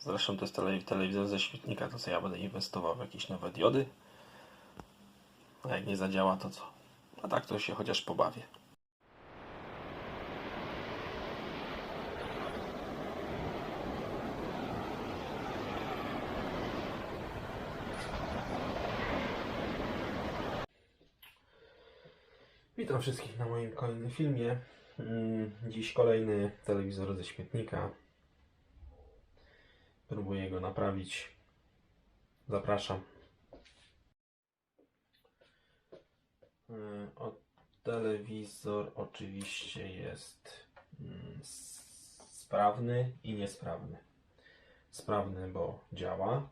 Zresztą to jest tele- telewizor ze śmietnika, to co ja będę inwestował w jakieś nowe diody. A jak nie zadziała, to co? A tak to się chociaż pobawię. Witam wszystkich na moim kolejnym filmie. Mm, Dziś kolejny telewizor ze śmietnika. Próbuję go naprawić. Zapraszam. Mm, O, telewizor oczywiście jest mm, sprawny i niesprawny. Sprawny, bo działa,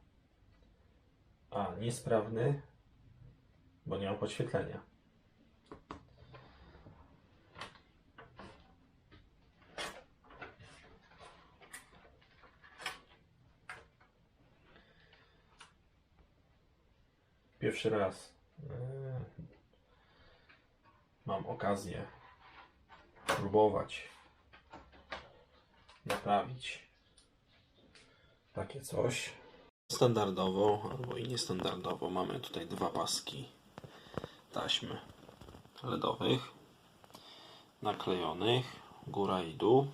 a niesprawny, bo nie ma podświetlenia. Pierwszy raz e, mam okazję próbować naprawić takie coś. Standardowo albo i niestandardowo mamy tutaj dwa paski taśmy LEDowych naklejonych, góra i dół.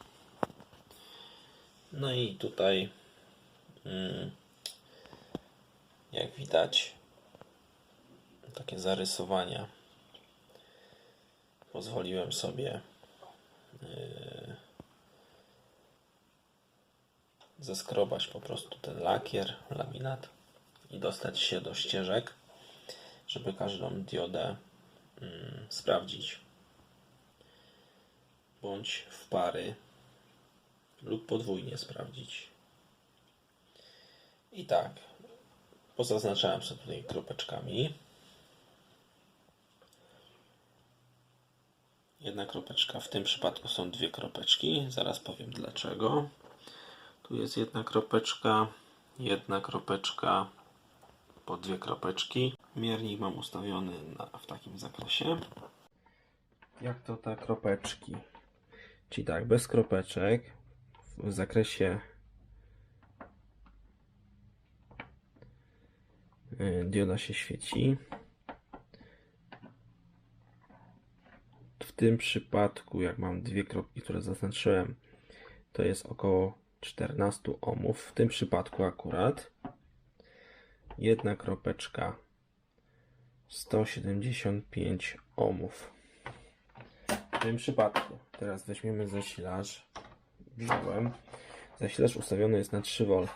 No i tutaj mm, jak widać takie zarysowania pozwoliłem sobie yy, zeskrobać po prostu ten lakier, laminat i dostać się do ścieżek, żeby każdą diodę mm, sprawdzić bądź w pary lub podwójnie sprawdzić. I tak, pozaznaczałem sobie tutaj kropeczkami. Jedna kropeczka, w tym przypadku są dwie kropeczki, zaraz powiem dlaczego. Tu jest jedna kropeczka, jedna kropeczka, po dwie kropeczki. Miernik mam ustawiony na, w takim zakresie. Jak to te kropeczki? Czyli tak, bez kropeczek w zakresie y, dioda się świeci. W tym przypadku, jak mam dwie kropki, które zaznaczyłem, to jest około 14 ohmów. W tym przypadku akurat jedna kropeczka 175 ohmów. W tym przypadku teraz weźmiemy zasilacz. Wziąłem. Zasilacz ustawiony jest na 3 V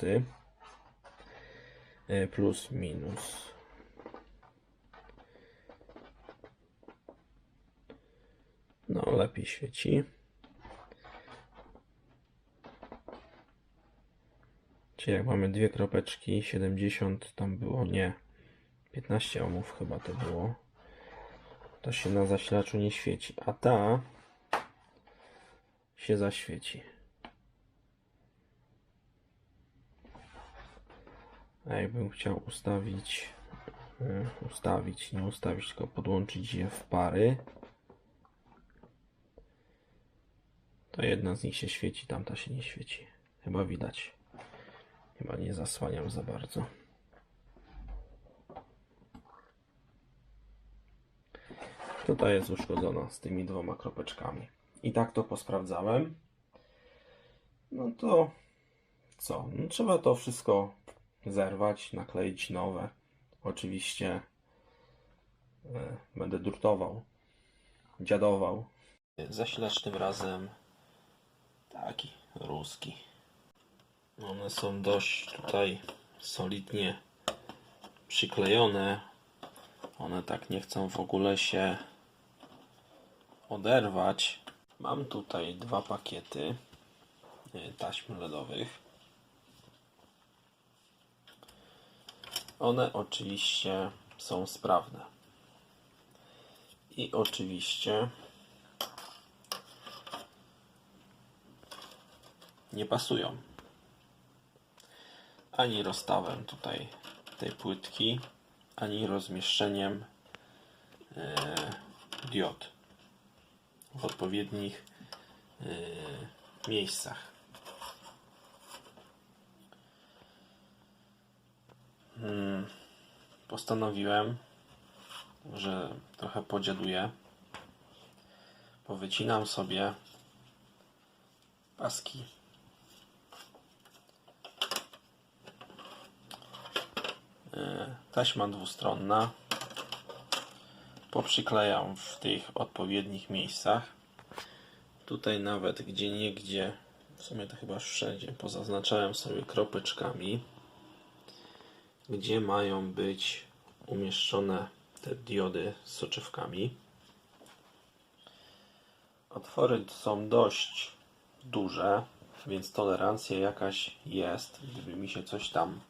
e, plus minus. No, lepiej świeci. Czyli jak mamy dwie kropeczki, 70 tam było, nie, 15 ohmów chyba to było, to się na zasilaczu nie świeci, a ta się zaświeci. A jakbym chciał ustawić, y, ustawić, nie ustawić, tylko podłączyć je w pary, to jedna z nich się świeci, tamta się nie świeci. Chyba widać. Chyba nie zasłaniam za bardzo. Tutaj jest uszkodzona z tymi dwoma kropeczkami. I tak to posprawdzałem. No to co? No, trzeba to wszystko zerwać, nakleić nowe. Oczywiście e, będę durtował, dziadował. Zasilacz tym razem taki ruski. One są dość tutaj solidnie przyklejone. One tak nie chcą w ogóle się oderwać. Mam tutaj dwa pakiety y, taśm LEDowych. One oczywiście są sprawne. I oczywiście nie pasują. Ani rozstawem tutaj tej płytki, ani rozmieszczeniem yy, diod w odpowiednich yy, miejscach. Hmm. Postanowiłem, że trochę podziaduję. Powycinam sobie paski. Taśma dwustronna. Poprzyklejam w tych odpowiednich miejscach. Tutaj nawet gdzie niegdzie, w sumie to chyba wszędzie, pozaznaczałem sobie kropeczkami, gdzie mają być umieszczone te diody z soczewkami. Otwory są dość duże, więc tolerancja jakaś jest, gdyby mi się coś tam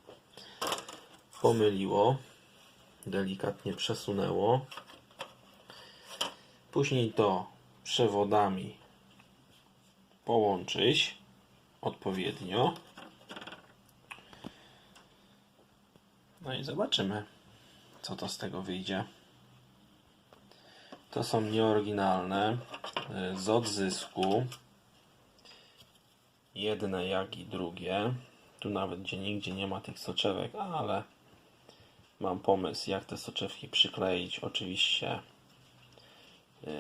pomyliło, delikatnie przesunęło. Później to przewodami połączyć odpowiednio. No i zobaczymy, co to z tego wyjdzie. To są nieoryginalne, y, z odzysku. Jedne jak i drugie. Tu nawet gdzie nigdzie nie ma tych soczewek, ale mam pomysł, jak te soczewki przykleić. Oczywiście yy,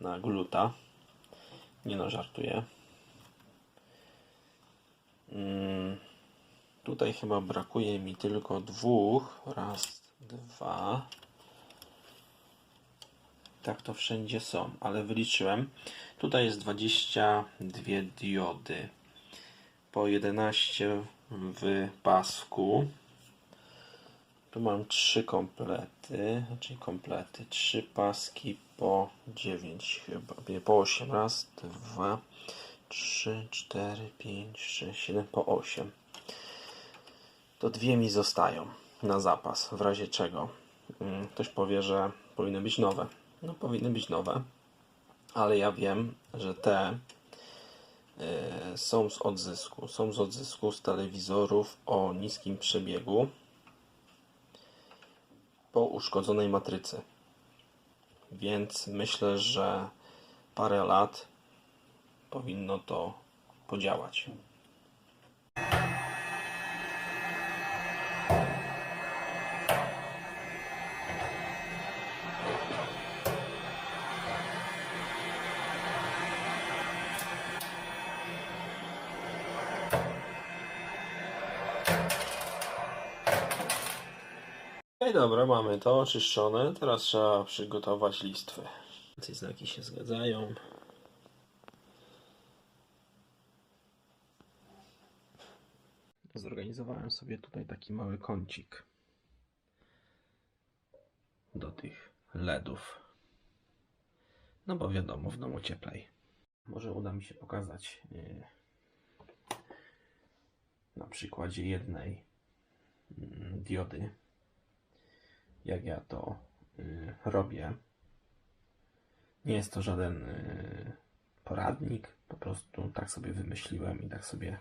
na gluta. Nie no, żartuję. Mm, tutaj chyba brakuje mi tylko dwóch. Raz, dwa. Tak to wszędzie są, ale wyliczyłem. Tutaj jest 22 diody. Po 11 w pasku. Tu mam trzy komplety, czyli komplety, trzy paski po 9 chyba, po 8, raz, dwa, trzy, cztery, pięć, sześć, siedem, po 8. To dwie mi zostają na zapas, w razie czego. Mm, Ktoś powie, że powinny być nowe. No powinny być nowe, ale ja wiem, że te y, są z odzysku. Są z odzysku z telewizorów o niskim przebiegu po uszkodzonej matrycy. Więc myślę, że parę lat powinno to podziałać. Dobra, mamy to oczyszczone. Teraz trzeba przygotować listwy. Te znaki się zgadzają. Zorganizowałem sobie tutaj taki mały kącik do tych LEDów. No bo wiadomo, w domu cieplej. Może uda mi się pokazać yy, na przykładzie jednej mm, diody jak ja to y, robię. Nie jest to żaden y, poradnik, po prostu tak sobie wymyśliłem i tak sobie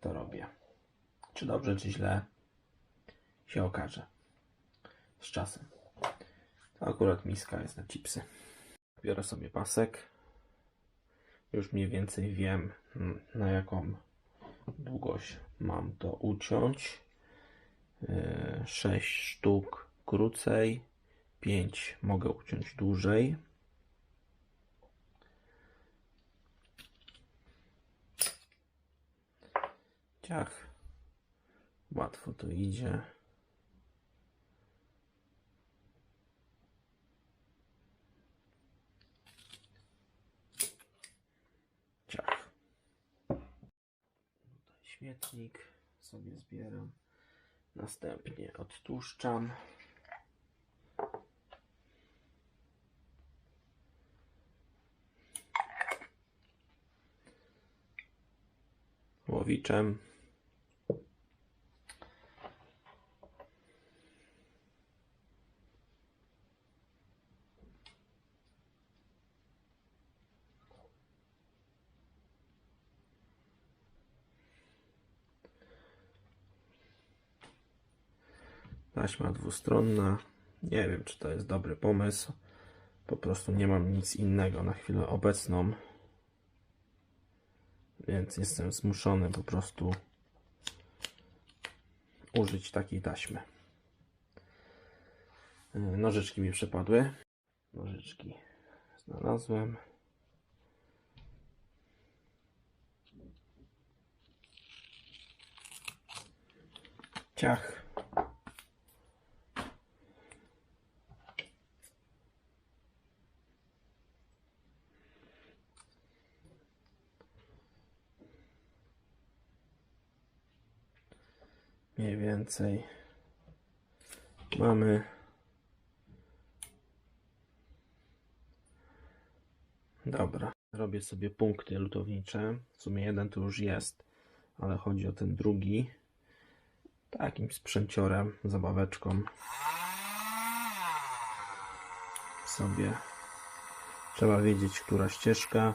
to robię. Czy dobrze, czy źle się okaże z czasem. To akurat miska jest na chipsy. Biorę sobie pasek. Już mniej więcej wiem, mm, na jaką długość mam to uciąć. 6 sztuk krócej, 5 mogę uciąć dłużej. Ciach. Łatwo to idzie. Ciach. Tutaj sobie zbieram. Następnie odtłuszczam. Łowiczem. Taśma dwustronna. Nie wiem, czy to jest dobry pomysł. Po prostu nie mam nic innego na chwilę obecną. Więc jestem zmuszony po prostu użyć takiej taśmy. E, Nożyczki mi przepadły. Nożyczki znalazłem. Ciach. Mniej więcej mamy Dobra. Robię sobie punkty lutownicze. W sumie jeden to już jest, ale chodzi o ten drugi. Takim sprzęciorem, zabaweczką. Sobie trzeba wiedzieć, która ścieżka.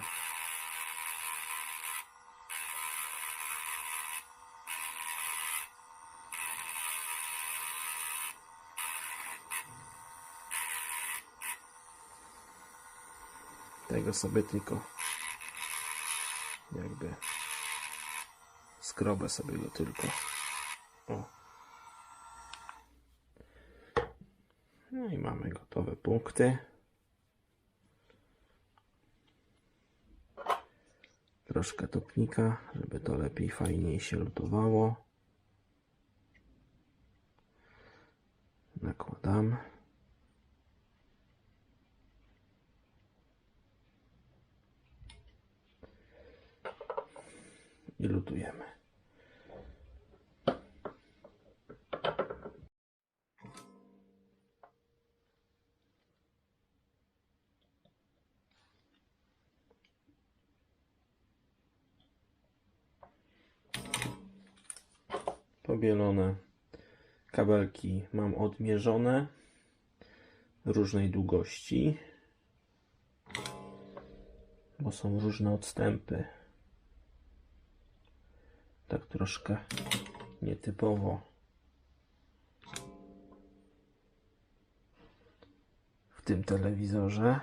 Tego sobie tylko jakby skrobę sobie go tylko. O. No i mamy gotowe punkty. Troszkę topnika, żeby to lepiej, fajniej się lutowało. Nakładam. I lutujemy. Pobielone kabelki mam odmierzone różnej długości, bo są różne odstępy tak troszkę nietypowo. W tym telewizorze.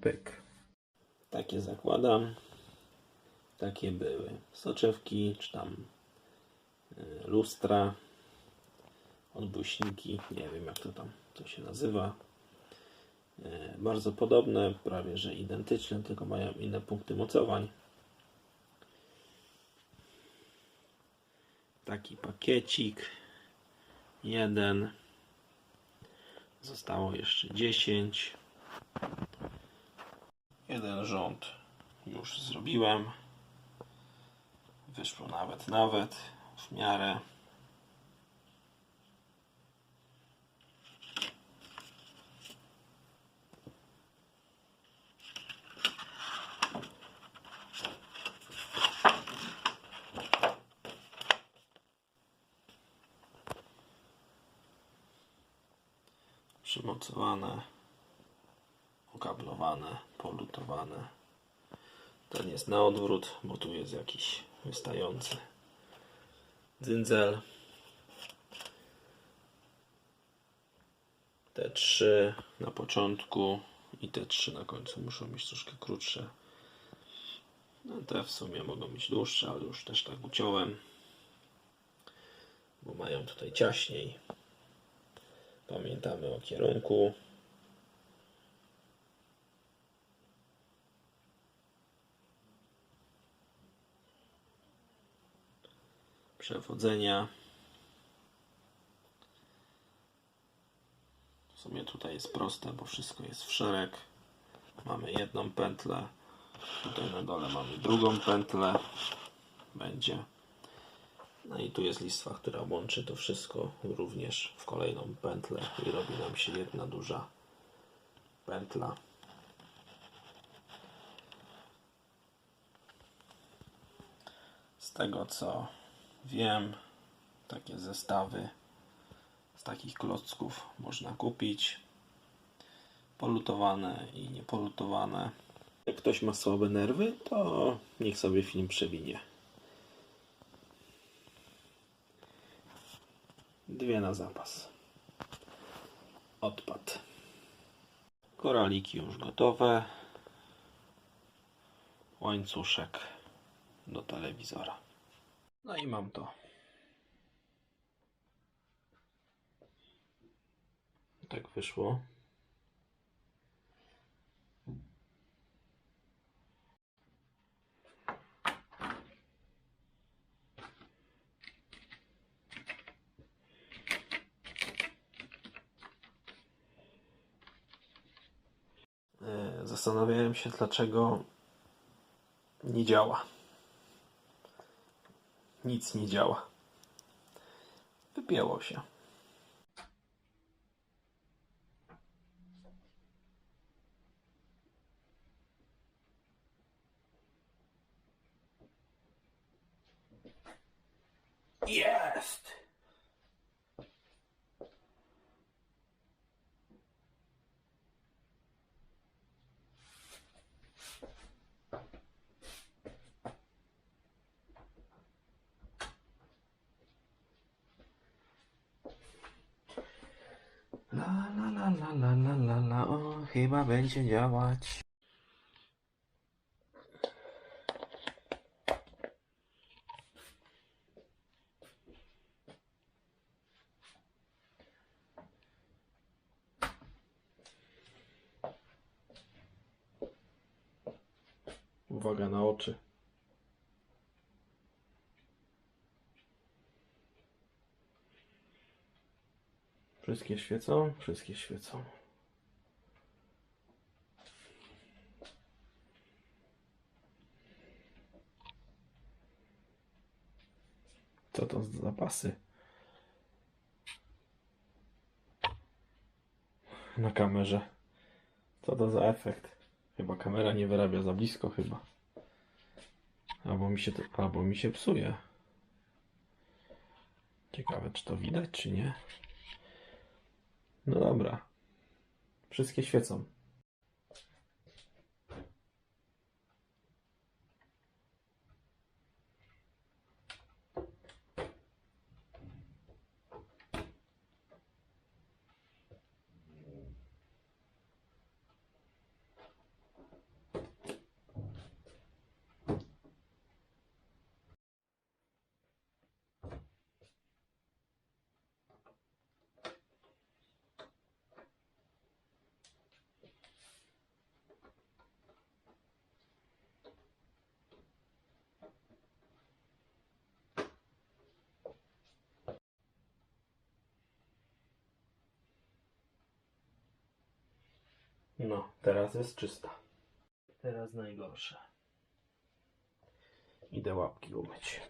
Pyk. Takie zakładam. Takie były soczewki, czy tam y, lustra, odbuśniki, nie wiem jak to tam to się nazywa. E, bardzo podobne, prawie że identyczne, tylko mają inne punkty mocowań. Taki pakiecik. Jeden. Zostało jeszcze 10. Jeden rząd już zrobiłem. Wyszło nawet, nawet w miarę. Przymocowane, okablowane, polutowane. Ten jest na odwrót, bo tu jest jakiś wystający dzyndzel. Te trzy na początku i te trzy na końcu muszą być troszkę krótsze. No te w sumie mogą być dłuższe, ale już też tak uciąłem, bo mają tutaj ciaśniej. Pamiętamy o kierunku. Przewodzenia. W sumie tutaj jest proste, bo wszystko jest w szereg. Mamy jedną pętlę. Tutaj na dole mamy drugą pętlę. Będzie. No i tu jest listwa, która łączy to wszystko również w kolejną pętlę i robi nam się jedna duża pętla. Z tego co wiem, takie zestawy z takich klocków można kupić. Polutowane i niepolutowane. Jak ktoś ma słabe nerwy, to niech sobie film przewinie. Dwie na zapas. Odpad. Koraliki już gotowe. Łańcuszek do telewizora. No i mam to. Tak wyszło. E, zastanawiałem się, dlaczego nie działa. Nic nie działa. Wypięło się. Jest! La la la la la o, chyba będzie działać. Wszystkie świecą? Wszystkie świecą. Co to za zapasy? Na kamerze. Co to za efekt? Chyba kamera nie wyrabia za blisko chyba. Albo mi się to, albo mi się psuje. Ciekawe czy to widać czy nie. No dobra. Wszystkie świecą. No, teraz jest czysta. Teraz najgorsze. Idę łapki umyć.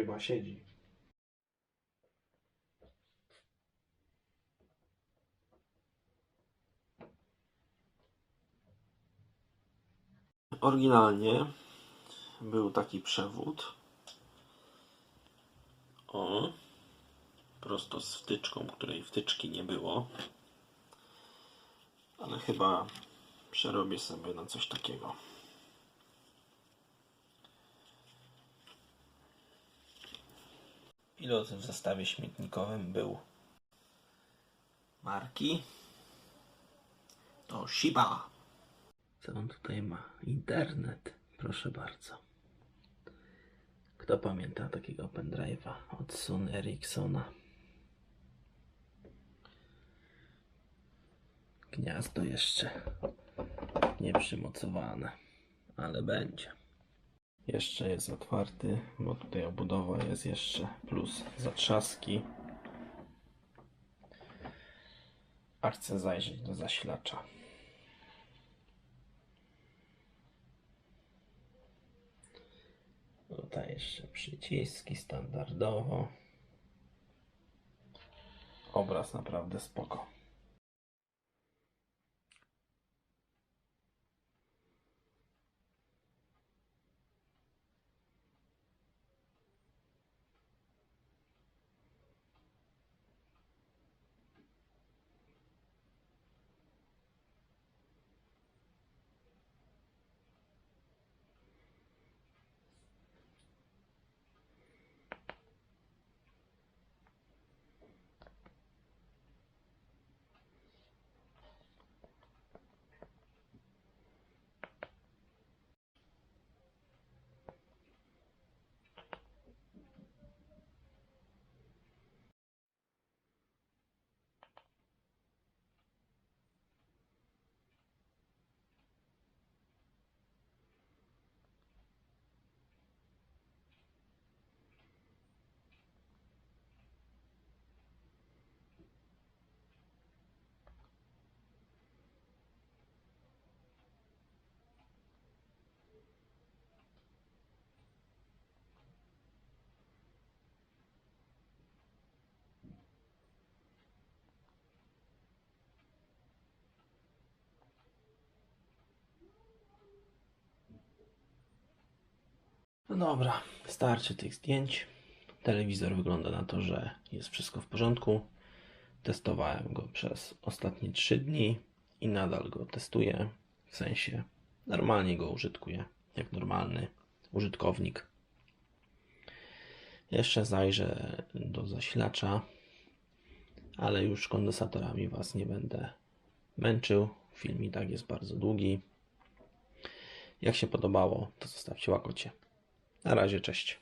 Chyba siedzi. Oryginalnie był taki przewód. O, prosto z wtyczką, której wtyczki nie było. Ale chyba przerobię sobie na coś takiego. Pilot w zestawie śmietnikowym był marki to Shiba. Co on tutaj ma? Internet, proszę bardzo. Kto pamięta takiego pendrive'a od Sun Ericssona? Gniazdo jeszcze nie przymocowane, ale będzie. Jeszcze jest otwarty, bo tutaj obudowa jest jeszcze plus zatrzaski. A chcę zajrzeć do zasilacza. Tutaj jeszcze przyciski standardowo. Obraz naprawdę spoko. No dobra, starczy tych zdjęć. Telewizor wygląda na to, że jest wszystko w porządku. Testowałem go przez ostatnie 3 dni i nadal go testuję. W sensie normalnie go użytkuję, jak normalny użytkownik. Jeszcze zajrzę do zasilacza, ale już kondensatorami Was nie będę męczył. Film i tak jest bardzo długi. Jak się podobało, to zostawcie łakocie. Na razie, cześć.